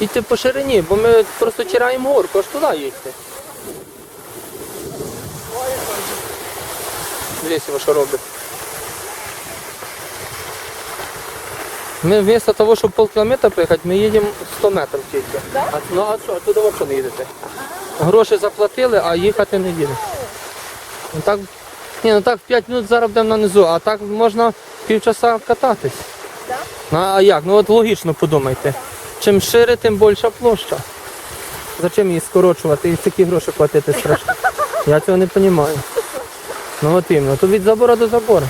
Їдьте по ширині, бо ми просто тираємо горку, аж туди їдьте. Лісіво, що робить. Ми вместо того, щоб полкілометра приїхати, ми їдемо 100 метрів тільки. А, ну а що, туди взагалі не їдете? Гроші заплатили, а їхати не їдемо. Ну так, ні, ну так в 5 минут зараз будемо на низу, а так можна півчаса кататись. Ну, а як? Ну от логічно подумайте. Чим шире, тим більша площа. Зачем її скорочувати і такі гроші платити страшно? Я цього не розумію. Ну от іменно, то від забора до забору.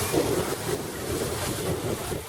Thank you.